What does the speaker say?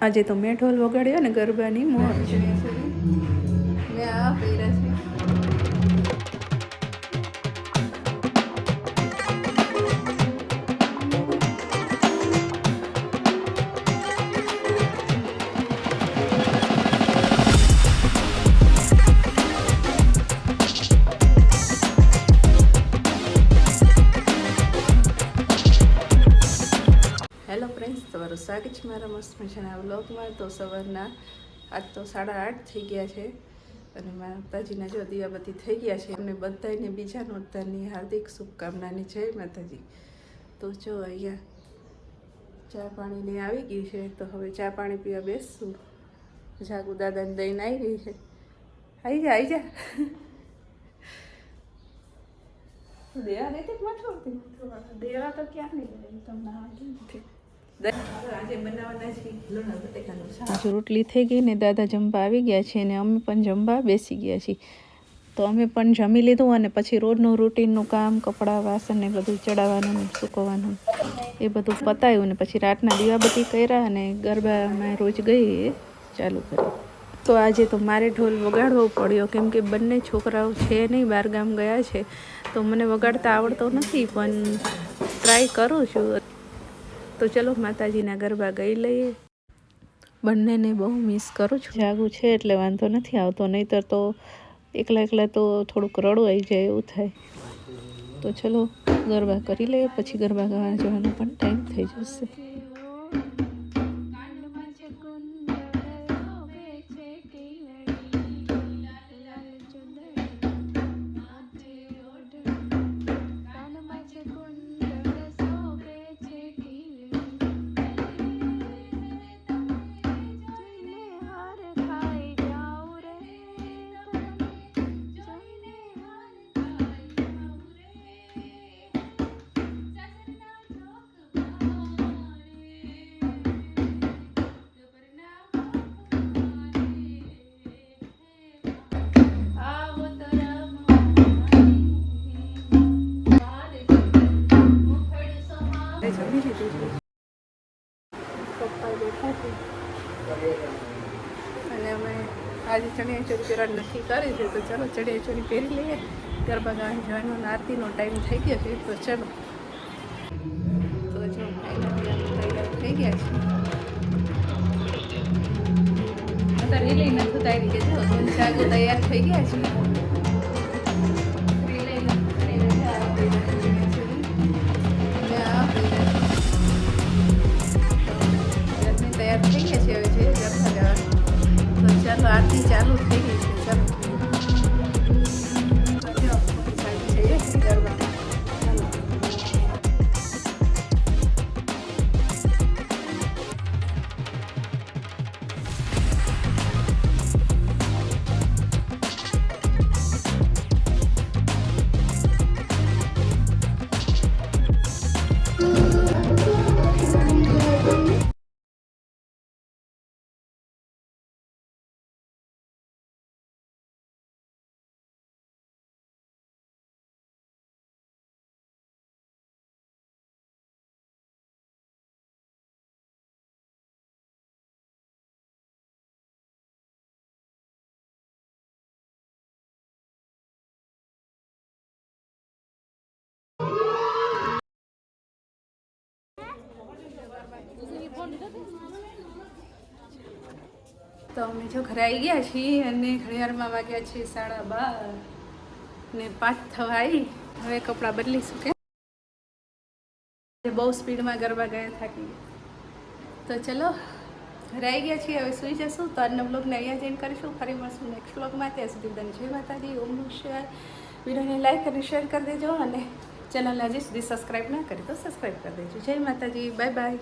આજે તો મેં ઢોલ વગાડ્યો ને ગરબાની મોજ. તમારું સ્વાગત છે મારા મસ્ત મજાના બ્લોગમાં તો સવારના આજ તો સાડા આઠ થઈ ગયા છે અને મારા માતાજીના જો દિયાબત્તી થઈ ગયા છે. અને બધાને બીજા નોરતાની હાર્દિક શુભકામનાની જય માતાજી. તો જો અહીંયા ચા પાણીને આવી ગઈ છે, તો હવે ચા પાણી પીવા બેસશું. જાગુ દાદાને દઈને આવી ગઈ છે. આવી જા આવી જા. દેવા રહેતી જ માથું દેવા તો ક્યાં નહીં તમને આજે રોટલી થઈ ગઈ ને દાદા જમવા આવી ગયા છે અને અમે પણ જમવા બેસી ગયા છીએ. તો અમે પણ જમી લીધું અને પછી રોજનું રૂટીનનું કામ, કપડાં, વાસણ ને બધું ચડાવવાનું ને સૂકવવાનું એ બધું પતાવ્યું ને પછી રાતના દીવાબત્તી કર્યા અને ગરબામાં રોજ ગઈ ચાલુ કરી. તો આજે તો મારે ઢોલ વગાડવો પડ્યો, કેમ કે બંને છોકરાઓ છે નહીં બહાર ગામ ગયા છે. તો મને વગાડતા આવડતો નથી, પણ ટ્રાય કરું છું. તો ચલો માતાજીના ગરબા ગઈ લઈએ. બંનેને બહુ મિસ કરું છું. જાગું છે એટલે વાંધો નથી આવતો નહીંતર તો એકલા એકલા તો થોડુંક રડું આવી જાય એવું થાય. તો ચલો ગરબા કરી લઈએ પછી ગરબા ગાવા જવાનો પણ ટાઈમ થઈ જશે. અને અમે આજે ચણિયા ચોરી પહેરવા નક્કી કરી છે, તો ચાલો ચણિયા ચોરી પહેરી લઈએ. ગરબા ગાવા જવાનો આરતીનો ટાઈમ થઈ ગયો છે, તો ચલો. તો જો તૈયાર થઈ ગયા છે. અત્યારે તૈયાર થઈ ગયા છે. આરતી ચાલુ થઈ તો અમે જો ઘરે આવી ગયા છીએ અને ઘડિયાળમાં વાગ્યા છીએ સાડા બાર ને પાંચ થવા આવી હવે કપડાં બદલીશું કે? બહુ સ્પીડમાં ગરબા ગયા થાકી તો ચલો, ઘરે આવી ગયા છીએ, હવે સુઈ જશું. તો આજનો બ્લોગને અહીંયા જઈને કરીશું. ફરી મળશું નેક્સ્ટ બ્લોગમાં. ત્યાં સુધી બધાને જય માતાજી ઓમનું શેર વિડીયોને લાઈક અને શેર કરી દેજો અને ચેનલને હજી સુધી સબસ્ક્રાઈબ ના કરી તો સબસ્ક્રાઈબ કરી દેજો. જય માતાજી બાય બાય